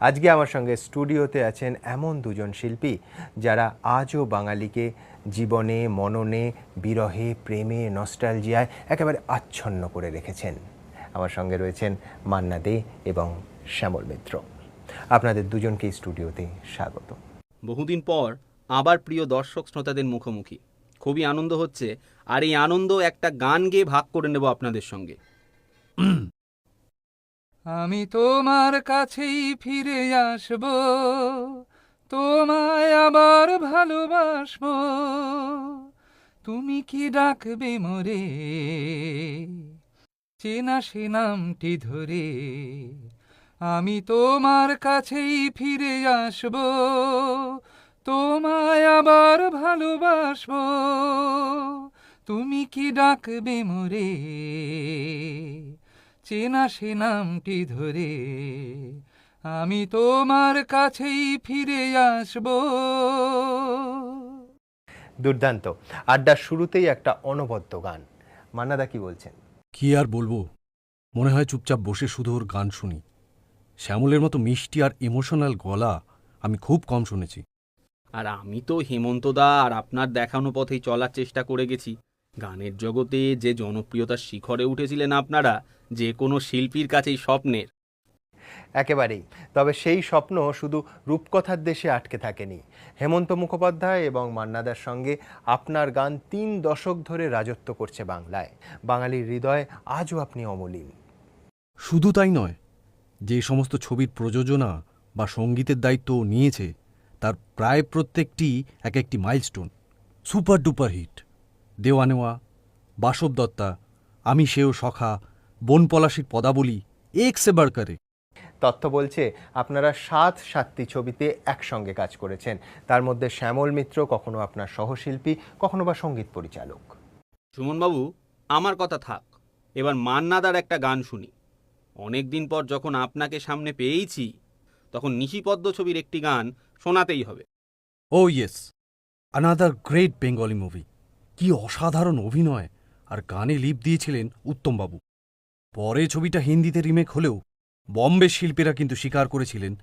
আজকে আমার সঙ্গে স্টুডিওতে আছেন এমন দুজন শিল্পী যারা আজও বাঙালিকে জীবনে, মননে, বিরহে, প্রেমে নস্টালজিয়ায় একেবারে আচ্ছন্ন করে রেখেছেন। আমার সঙ্গে রয়েছেন মান্না দে এবং শ্যামল মিত্র। আপনাদের দুজনকেই স্টুডিওতে স্বাগত। বহুদিন পর আবার প্রিয় দর্শক শ্রোতাদের মুখোমুখি। খুবই আনন্দ হচ্ছে, আর এই আনন্দ একটা গান গেয়ে ভাগ করে নেব আপনাদের সঙ্গে। আমি তোমার কাছেই ফিরে আসব, তোমায় আবার ভালোবাসব। তুমি কি ডাকবে মরে? চেনা সে নামটি ধরে আমি তোমার কাছেই ফিরে আসব, তোমায় আবার ভালোবাসব। তুমি কি ডাকবে মরে? চেনা সে নামটি ধরে আমি তোমার কাছেই ফিরে আসব। দুর্দান্ত। আড্ডার শুরুতেই একটা অনবদ্য গান। মান্নাদা কি বলছেন? কি আর বলব? মনে হয় চুপচাপ বসে শুধু ওর গান শুনি। শ্যামলের মতো মিষ্টি আর ইমোশনাল গলা আমি খুব কম শুনেছি। আর আমি তো হেমন্তদা আর আপনার দেখানো পথেই চলার চেষ্টা করে গেছি। গানের জগতে যে জনপ্রিয়তার শিখরে উঠেছিলেন আপনারা যে কোনো শিল্পীর কাছেই স্বপ্নের। একেবারেই। তবে সেই স্বপ্ন শুধু রূপকথার দেশে আটকে থাকেনি। হেমন্ত মুখোপাধ্যায় এবং মান্নাদার সঙ্গে আপনার গান তিন দশক ধরে রাজত্ব করছে বাংলায়। বাঙালির হৃদয়ে আজও আপনি অমলিন। শুধু তাই নয় যে সমস্ত ছবির প্রযোজনা বা সঙ্গীতের দায়িত্ব নিয়েছে তার প্রায় প্রত্যেকটি এক একটি মাইলস্টোন সুপার ডুপার হিট। দেওয়ানেওয়া বাসব দত্তা আমি সেও সখা বন পলাশির পদাবলী এক সে বাড়কারে তথ্য বলছে আপনারা সাত সাতটি ছবিতে একসঙ্গে কাজ করেছেন। তার মধ্যে শ্যামল মিত্র কখনো আপনার সহশিল্পী কখনো বা সংগীত পরিচালক। সুমনবাবু আমার কথা থাক। এবার মান্নাদার একটা গান শুনি। অনেক দিন পর যখন আপনাকে সামনে পেয়েইছি তখন নিশিপদ্ম ছবির একটি গান শোনাতেই হবে। ও yes. Another great Bengali movie কি অসাধারণ অভিনয়। আর গানে লিপ দিয়েছিলেন উত্তমবাবু। পরে ছবিটা হিন্দিতে রিমেক হলেও বম্বে শিল্পীরা কিন্তু স্বীকার করেছিলেন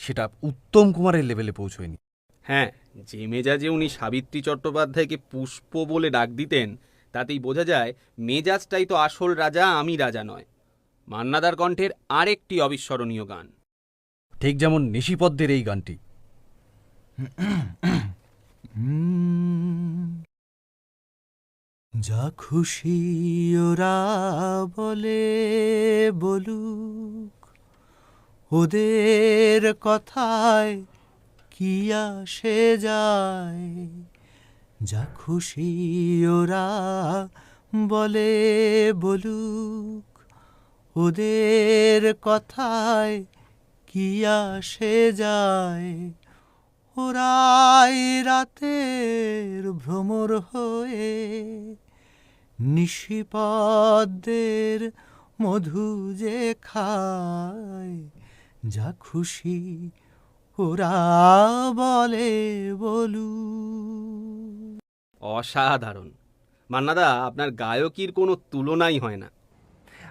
সেটা উত্তম কুমারের লেভেলে পৌঁছয়নি। হ্যাঁ যে মেজাজে উনি সাবিত্রী চট্টোপাধ্যায়কে পুষ্প বলে ডাক দিতেন তাতেই বোঝা যায় মেজাজটাই তো আসল রাজা আমি রাজা নয়। মান্নাদার কণ্ঠের আরেকটি অবিস্মরণীয় গান। ঠিক যেমন নিশিপদ্মের এই গানটি। যা খুশি ওরা বলে বলুক। ওদের কথায় কি আসে যায়? যা খুশি ওরা বলে বলুক। ওদের কথায় কি আসে যায়? ওরাই রাতের ভ্রমর হয়ে নিশিপদের মধু যে খায়, যা খুশি ওরা বলে বলু। অসাধারণ। মান্নাদা, আপনার গায়কির কোনো তুলনাই হয় না।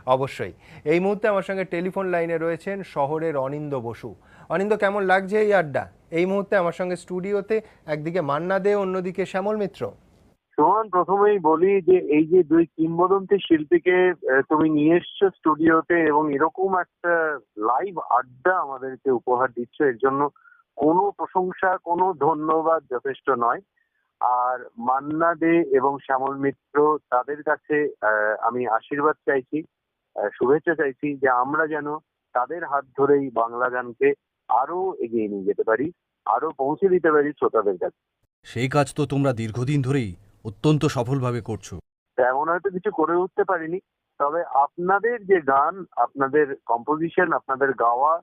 অবশ্যই। এই মুহূর্তে আমার সঙ্গে টেলিফোন লাইনে রয়েছেন শহরের অনিন্দ বসু। অনিন্দ কেমন লাগছে এই আড্ডা? এই মুহূর্তে আমার সঙ্গে স্টুডিওতে একদিকে মান্না দে, অন্যদিকে শ্যামল মিত্র। সুমন, প্রথমেই বলি যে এই যে দুই কিংবদন্তি শিল্পীকে তুমি নিয়ে এসছো স্টুডিওতে এবং এরকম একটা লাইভ আড্ডা আমাদেরকে উপহার দিচ্ছ, এর জন্য কোনো প্রশংসা, কোনো ধন্যবাদ যথেষ্ট নয়। আর মান্না দে এবং শ্যামল মিত্র তাদের কাছে আমি আশীর্বাদ চাইছি। শুভেচ্ছা চাইছি যে আমরা যেন তাদের হাত ধরেই বাংলা গানকে আরও এগিয়ে নিয়ে যেতে পারি আরও পৌঁছে দিতে পারি শ্রোতাদের কাছে। সেই কাজ তো তোমরা দীর্ঘদিন ধরেই অত্যন্ত সফলভাবে করছ। তেমন হয়তো কিছু করে উঠতে পারিনি তবে আপনাদের যে গান আপনাদের কম্পোজিশন আপনাদের গাওয়া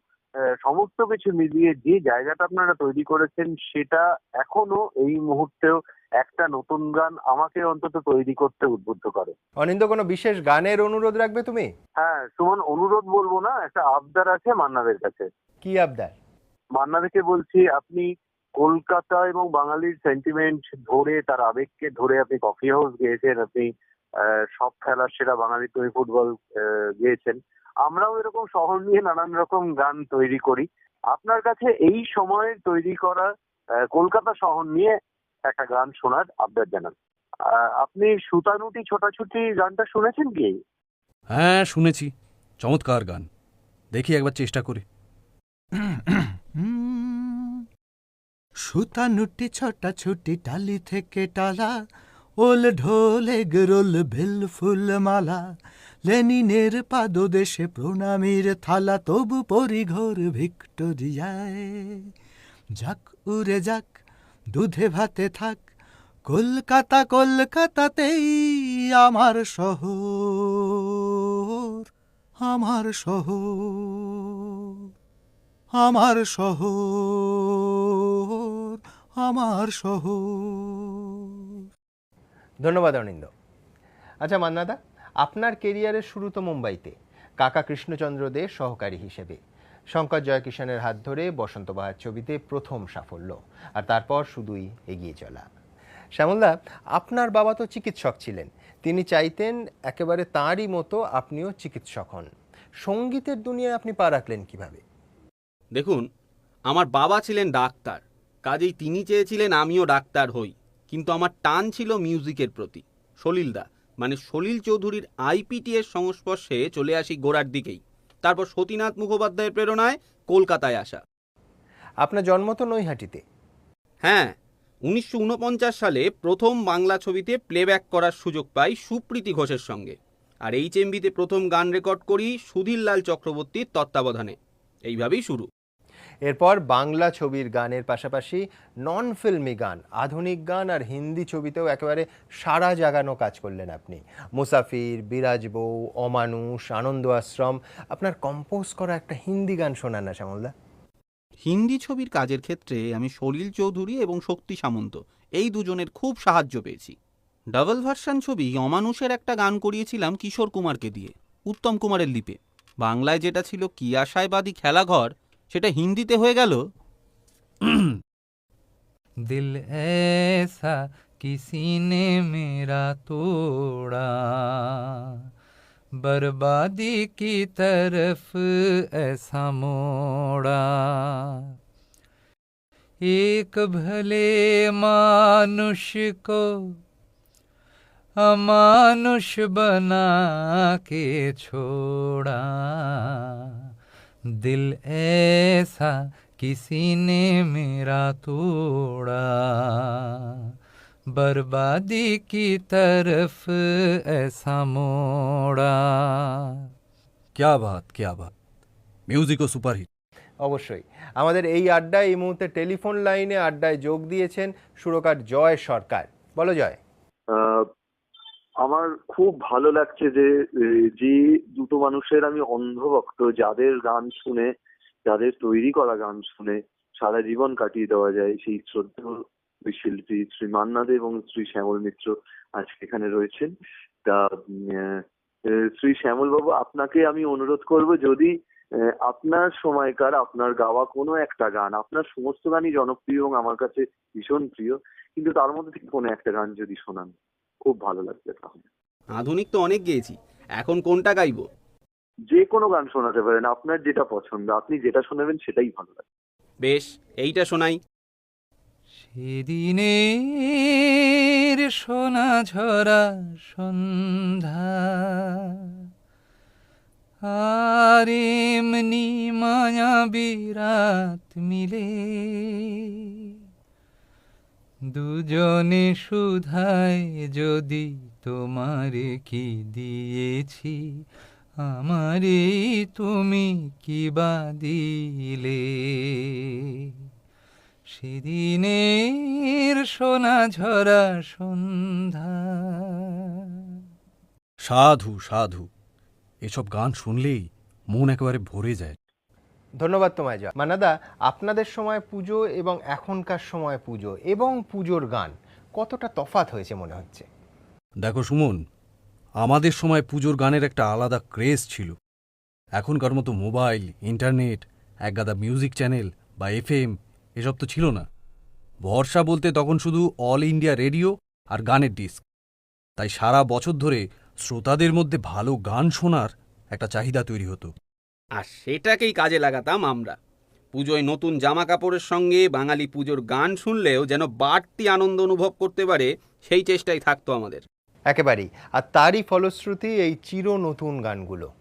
সমস্ত কিছু মিলিয়ে যে জায়গাটা আপনারা তৈরি করেছেন সেটা এখনও এই মুহূর্তেও একটা নতুন গান আমাকে অন্তত তৈরি করতে উদ্বুদ্ধ করে। অনিন্দ কোনো বিশেষ গানের অনুরোধ রাখবে তুমি? হ্যাঁ সুমন অনুরোধ বলব না একটা আবদার আছে মান্নাদের কাছে। কি আবদার? মান্নাদেরকে বলছি আপনি কলকাতা এবং বাঙালির সেন্টিমেন্ট ধরে তার আবেগকে ধরে আপনি কফি হাউস গিয়েছেন আপনি সব খেলার সেরা বাঙালি তুমি ফুটবল গেয়েছেন। আমরাও এরকম শহর নিয়ে নানান রকম গান তৈরি করি। আপনার কাছে এই সময়ে তৈরি করা কলকাতা শহর নিয়ে একটা গান শোনার আবদার জানান। আপনি সুতানুটি ছোটাছুটি গানটা শুনেছেন কি? হ্যাঁ শুনেছি। চমৎকার গান। দেখি একবার চেষ্টা করে। সুতানুটি ছটা ছুটি টালি থেকে টালা ওল ঢোল এগরোল বেল ফুল মালা। লেনিনের পাদদেশে প্রণামীর থালা তবু পরিঘর ভিক্টোরিয়ায়। যাক উড়ে যাক দুধে ভাতে থাক, কলকাতা কলকাতাতেই আমার শহর আমার শহর আমার শহর আমার শহর। ধন্যবাদ অনিন্দ। আচ্ছা মান্নাদা, আপনার কেরিয়ারের শুরু তো মুম্বাইতে। কাকা কৃষ্ণচন্দ্র দে সহকারী হিসেবে। শঙ্কর জয়কিষাণের হাত ধরে বসন্ত বাহার ছবিতে প্রথম সাফল্য। আর তারপর শুধুই এগিয়ে চলা। শ্যামলদা, আপনার বাবা তো চিকিৎসক ছিলেন। তিনি চাইতেন একেবারে তাঁরই মতো আপনিও চিকিৎসক হন। সঙ্গীতের দুনিয়ায় আপনি পা রাখলেন কীভাবে? দেখুন, আমার বাবা ছিলেন ডাক্তার। কাজেই তিনি চেয়েছিলেন আমিও ডাক্তার হই। কিন্তু আমার টান ছিল মিউজিকের প্রতি। সলিলদা মানে সলিল চৌধুরীর আইপিটি এর সংস্পর্শে চলে আসি গোড়ার দিকেই। তারপর সতীনাথ মুখোপাধ্যায়ের প্রেরণায় কলকাতায় আসা। আপনার জন্ম তো নৈহাটিতে। হ্যাঁ উনিশশো ঊনপঞ্চাশ সালে প্রথম বাংলা ছবিতে প্লেব্যাক করার সুযোগ পাই সুপ্রীতি ঘোষের সঙ্গে। আর এইচ এমবিতে প্রথম গান রেকর্ড করি সুধীরলাল চক্রবর্তীর তত্ত্বাবধানে। এইভাবেই শুরু। এরপর বাংলা ছবির গানের পাশাপাশি নন ফিল্মি গান, আধুনিক গান আর হিন্দি ছবিতেও একেবারে সারা জাগানো কাজ করলেন আপনি। মুসাফির, বিরাজ বউ, অমানুষ, আনন্দ আশ্রম, আপনার কম্পোজ করা একটা হিন্দি গান শোনান না শ্যামলদা। হিন্দি ছবির কাজের ক্ষেত্রে আমি সলিল চৌধুরী এবং শক্তি সামন্ত, এই দুজনের খুব সাহায্য পেয়েছি। ডাবল ভার্সান ছবি অমানুষের একটা গান করিয়েছিলাম কিশোর কুমারকে দিয়ে, উত্তম কুমারের লিপে। বাংলায় যেটা ছিল কি আশায় বাদী খেলাঘর সেটা হিন্দিতে হয়ে গেল दिल ऐसा किसी ने मेरा तोड़ा बर्बादी की तरफ ऐसा मोड़ा एक भले मानुष को अमानुष बना के छोड़ा दिल ऐसा किसी ने मेरा तोड़ा बर्बादी की तरफ ऐसा मोड़ा ক্যা বাত ক্যা বাত মিউজিকও সুপারহিট অবশ্যই আমাদের এই আড্ডায় এই মুহূর্তে টেলিফোন লাইনে আড্ডায় যোগ দিয়েছেন সুরকার জয় সরকার বলো জয় আহ, আমার খুব ভালো লাগছে যে যে দুটো মানুষের আমি অন্ধভক্ত, যাদের গান শুনে, যাদের তৈরি করা গান শুনে সারা জীবন কাটিয়ে দেওয়া যায়, সেই শ্রদ্ধেয় দুই শিল্পী শ্রী মান্না দে এবং শ্রী শ্যামল মিত্র আজকে এখানে রয়েছেন। তা শ্রী শ্যামল বাবু, আপনাকে আমি অনুরোধ করব, যদি আপনার সময়কার, আপনার গাওয়া কোনো একটা গান, আপনার সমস্ত গানই জনপ্রিয় এবং আমার কাছে ভীষণ প্রিয়, কিন্তু তার মধ্যে থেকে কোনো একটা গান যদি শোনান। খুব ভালো লাগবে তাহলে। আধুনিক তো অনেক গেয়েছি। এখন কোনটা গাইবো? যে কোনো গান শোনাতে পারেন আপনার যেটা পছন্দ আপনি যেটা শোনাবেন সেটাই ভালো লাগে। বেশ এইটা শোনাই। সেদিনের সোনা ঝরা সন্ধ্যা আর এমনি মায়া বিরাত মিলে। দুজনে সুধায় যদি তোমারে কি দিয়েছি, আমারে তুমি কি বা দিলে? সেদিনের সোনা ঝরা সন্ধ্যা। সাধু সাধু, এসব গান শুনলেই মন একেবারে ভরে যায়। ধন্যবাদ তোমায়, জয়। মান্নাদা, আপনাদের সময় পুজো এবং এখনকার সময় পুজো এবং পুজোর গান, কতটা তফাত হয়েছে মনে হচ্ছে? দেখো সুমন, আমাদের সময় পুজোর গানের একটা আলাদা ক্রেজ ছিল। এখনকার মতো মোবাইল, ইন্টারনেট, একগাদা মিউজিক চ্যানেল বা এফএম এসব তো ছিল না। ভরসা বলতে তখন শুধু অল ইন্ডিয়া রেডিও আর গানের ডিস্ক। তাই সারা বছর ধরে শ্রোতাদের মধ্যে ভালো গান শোনার একটা চাহিদা তৈরি হতো। আর সেটাকেই কাজে লাগাতাম আমরা। পুজোয় নতুন জামা কাপড়ের সঙ্গে বাঙালি পুজোর গান শুনলেও যেন বাড়তি আনন্দ অনুভব করতে পারে সেই চেষ্টাই থাকতো আমাদের। একেবারেই। আর তারই ফলশ্রুতি এই চির নতুন গানগুলো।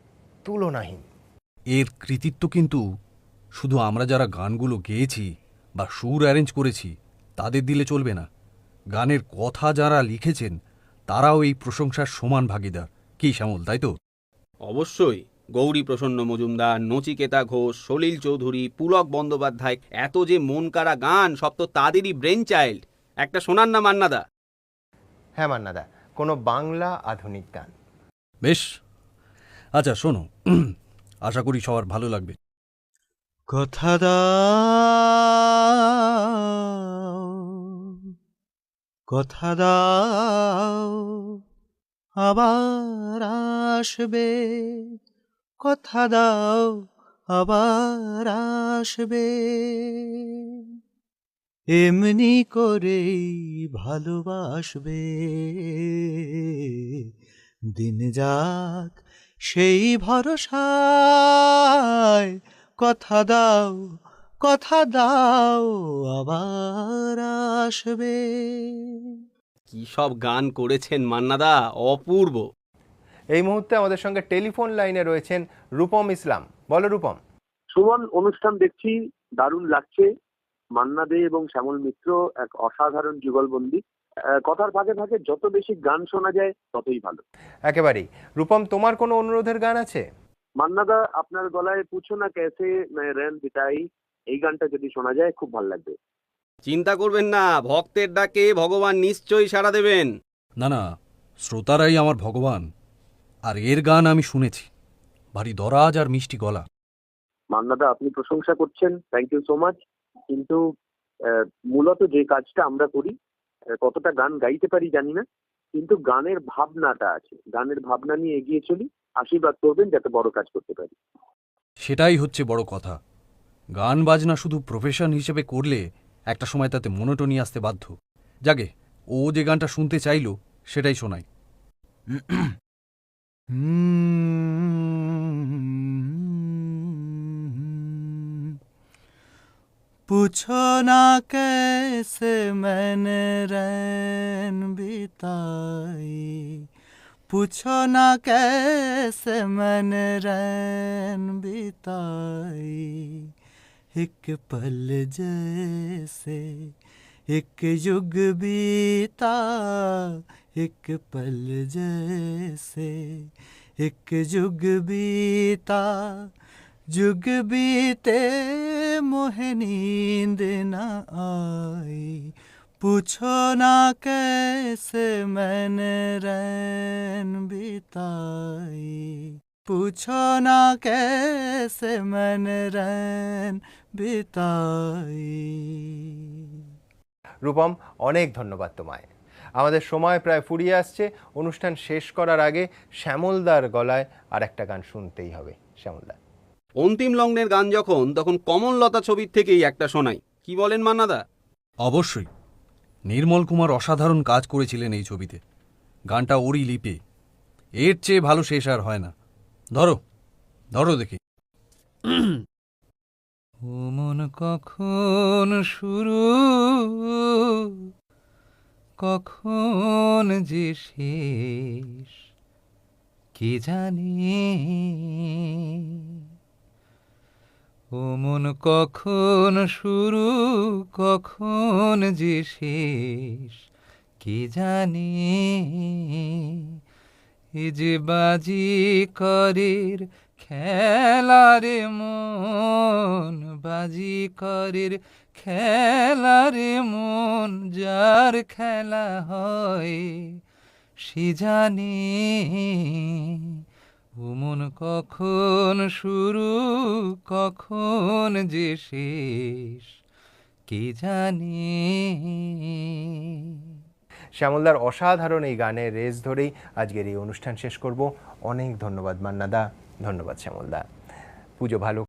তুলনাহীন। এর কৃতিত্ব কিন্তু শুধু আমরা যারা গানগুলো গেয়েছি বা সুর অ্যারেঞ্জ করেছি তাদের দিলে চলবে না। গানের কথা যারা লিখেছেন তারাও এই প্রশংসার সমান ভাগিদার। কি শ্যামল তাই তো? অবশ্যই। গৌরী প্রসন্ন মজুমদার নচিকেতা ঘোষ সলিল চৌধুরী পুলক বন্দ্যোপাধ্যায় এত যে মন কাড়া গান সব তো তাদেরই ব্রেন চাইল্ড একটা শোনান না মান্নাদা হ্যাঁ মান্নাদা কোনো বাংলা আধুনিক গান। বেশ। আচ্ছা শোনো। আশা করি সবার ভালো লাগবে। কথা দাও। কথা দাও। আবার আসবে। কথা দাও, আবার আসবে। এমনি করেই ভালোবাসবে। দিন যাক সেই ভরসায়। কথা দাও কথা দাও, আবার আসবে। কি সব গান করেছেন মান্নাদা? অপূর্ব। এই মুহূর্তে আমাদের সঙ্গে টেলিফোন লাইনে রয়েছেন রূপম ইসলাম। বলো রূপম। সুমন অনুষ্ঠান দেখছি দারুণ লাগছে। মান্না দে এবং শ্যামল মিত্র এক অসাধারণ যুগলবন্দি। আহ, কথার ফাঁকে ফাঁকে যত বেশি গান শোনা যায় ততই ভালো। একেবারেই। রূপম তোমার কোনো অনুরোধের গান আছে? মান্নাদা আপনার গলায় পুছো না কেসে রেন বিটাই এই গানটা যদি শোনা যায় খুব ভালো লাগবে। চিন্তা করবেন না ভক্তের ডাকে ভগবান নিশ্চয়ই সাড়া দেবেন। না না শ্রোতারাই আমার ভগবান। আর এর গান আমি শুনেছি। ভারী দরাজ আর মিষ্টি গলা। মান্নাদা আপনি প্রশংসা করছেন। থ্যাংক ইউ সো মাচ কিন্তু মূলত যে কাজটা আমরা করি কতটা গান গাইতে পারি জানি না। কিন্তু গানের ভাবনাটা আছে। গানের ভাবনা নিয়ে এগিয়ে চলি আশীর্বাদ করবেন যাতে বড় কাজ করতে পারি। সেটাই হচ্ছে বড় কথা। গান বাজনা শুধু প্রফেশন হিসেবে করলে একটা সময় তাতে মনোটনি আসতে বাধ্য। যাগে ও যে গানটা শুনতে চাইলো সেটাই শোনাই। पूछो ना कैसे मैंने रैन बिताई। पूछो ना कैसे मैंने रैन बिताई। एक पल जैसे एक युग बीता एक पल जैसे एक युग बीता जुग बीते मोहे नींद न आई पूछो ना कैसे मैंने रैन बिताई पूछो ना कैसे मैंने रैन बिताई রূপম অনেক ধন্যবাদ তোমায় আমাদের সময় প্রায় ফুরিয়ে আসছে। অনুষ্ঠান শেষ করার আগে শ্যামলদার গলায় আর একটা গান শুনতেই হবে। শ্যামলদা। অন্তিম লগ্নের গান যখন তখন কমললতা ছবির থেকেই একটা শোনাই। কি বলেন মান্নাদা? অবশ্যই। নির্মল কুমার অসাধারণ কাজ করেছিলেন এই ছবিতে। গানটা ওরই লিপে। এর চেয়ে ভালো শেষ আর হয় না। ধরো ধরো দেখি। ও মন কখন শুরু কখন যে শেষ, কে জানে? ও মন কখন শুরু, কখন যে শেষ, কে জানে? এ যে বাজি করের খেলারে মন বাজি করের, খেলারে মন যার খেলা হয়, সে জানে ও মন কখন শুরু, কখন যে শেষ, কে জানে। শ্যামলদার অসাধারণ এই গানের রেস ধরেই আজকের এই অনুষ্ঠান শেষ করব। অনেক ধন্যবাদ মান্নাদা। ধন্যবাদ শ্যামলদা। পুজো ভালো